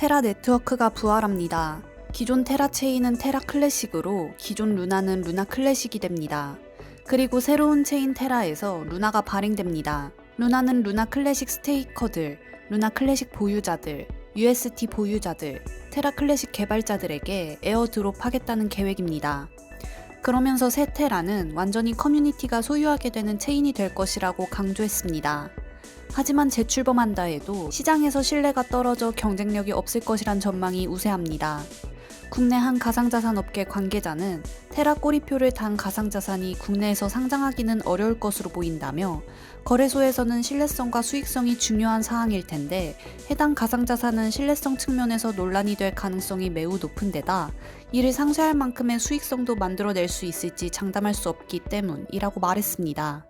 테라 네트워크가 부활합니다. 기존 테라 체인은 테라 클래식으로 기존 루나는 루나 클래식이 됩니다. 그리고 새로운 체인 테라에서 루나가 발행됩니다. 루나는 루나 클래식 스테이커들, 루나 클래식 보유자들, UST 보유자들, 테라 클래식 개발자들에게 에어드롭 하겠다는 계획입니다. 그러면서 새 테라는 완전히 커뮤니티가 소유하게 되는 체인이 될 것이라고 강조했습니다. 하지만 재출범한다 해도 시장에서 신뢰가 떨어져 경쟁력이 없을 것이란 전망이 우세합니다. 국내 한 가상자산 업계 관계자는 테라 꼬리표를 단 가상자산이 국내에서 상장하기는 어려울 것으로 보인다며 거래소에서는 신뢰성과 수익성이 중요한 사항일 텐데 해당 가상자산은 신뢰성 측면에서 논란이 될 가능성이 매우 높은 데다 이를 상쇄할 만큼의 수익성도 만들어낼 수 있을지 장담할 수 없기 때문이라고 말했습니다.